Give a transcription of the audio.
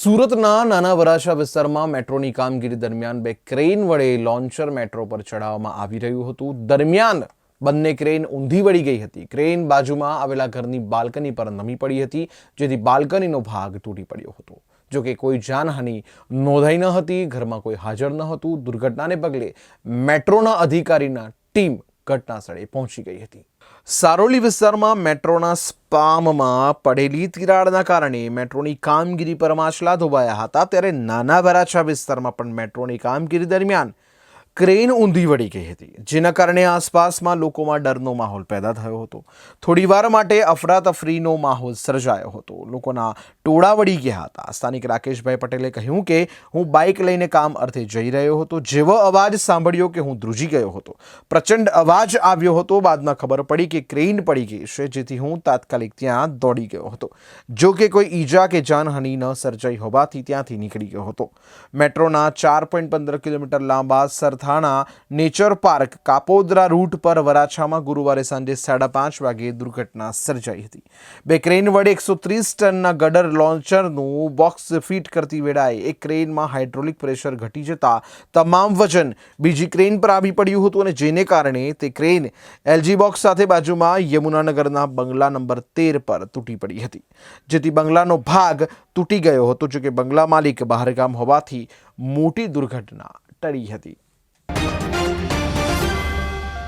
સુરતના નાના વરાછા વિસ્તારમાં મેટ્રોની કામગીરી દરમિયાન બે ક્રેન વડે લોન્ચર મેટ્રો પર ચડાવવામાં આવી રહ્યું હતું. દરમિયાન બંને ક્રેન ઊંધી વળી ગઈ હતી. ક્રેન બાજુમાં આવેલા ઘરની બાલ્કની પર નમી પડી હતી, જેથી બાલ્કનીનો ભાગ તૂટી પડ્યો હતો. જો કે કોઈ જાનહાનિ નોંધાઈ ન હતી, ઘરમાં કોઈ હાજર ન હતું. દુર્ઘટનાને પગલે મેટ્રોના અધિકારીના ટીમ ઘટના સ્થળે પહોંચી ગઈ હતી. સારોલી વિસ્તારમાં મેટ્રોના સ્પામમાં પડેલી તિરાડના કારણે મેટ્રોની કામગીરી પર માછલા ધોવાયા હતા. ત્યારે નાના વરાછા વિસ્તારમાં પણ મેટ્રોની કામગીરી દરમિયાન ક્રેન ઊંધી વળી ગઈ હતી, જેના કારણે આસપાસમાં લોકોમાં ડરનો માહોલ પેદા થયો હતો. થોડીવાર માટે અફરાતફરીનો માહોલ સર્જાયો હતો. લોકોના ટોળા વળી ગયા હતા. સ્થાનિક રાકેશભાઈ પટેલે કહ્યું કે, હું બાઇક લઈને કામ અર્થે જઈ રહ્યો હતો. જેવો અવાજ સાંભળ્યો કે હું ધ્રુજી ગયો હતો. પ્રચંડ અવાજ આવ્યો હતો. બાદમાં ખબર પડી કે ક્રેન પડી ગઈ છે, જેથી હું તાત્કાલિક ત્યાં દોડી ગયો હતો. જો કે કોઈ ઈજા કે જાનહાનિ ન સર્જાઈ હોવાથી ત્યાંથી નીકળી ગયો હતો. મેટ્રોના ચાર પોઈન્ટ પંદર કિલોમીટર લાંબા Sarthana nature park Kapodara route પર વરાછામાં ગુરુવારે સાંજે સાડા પાંચ વાગે દુર્ઘટના સર્જાઈ હતી. બે ક્રેન વડે એકસો ત્રીસ ટનના ગડર લોન્ચરનું બોક્સ ફિટ કરતી વેળાએ એક ક્રેનમાં હાઇડ્રોલિક પ્રેશર ઘટી જતા તમામ વજન બીજી ક્રેન પર આવી પડ્યું હતું અને જેને કારણે તે ક્રેન એલજી બોક્સ સાથે બાજુમાં યમુનાનગરના બંગલા નંબર તેર પર તૂટી પડી હતી. જેથી બંગલાનો ભાગ તૂટી ગયો હતો, જોકે બંગલા માલિક બહારગામ હોવાથી મોટી દુર્ઘટના ટળી હતી.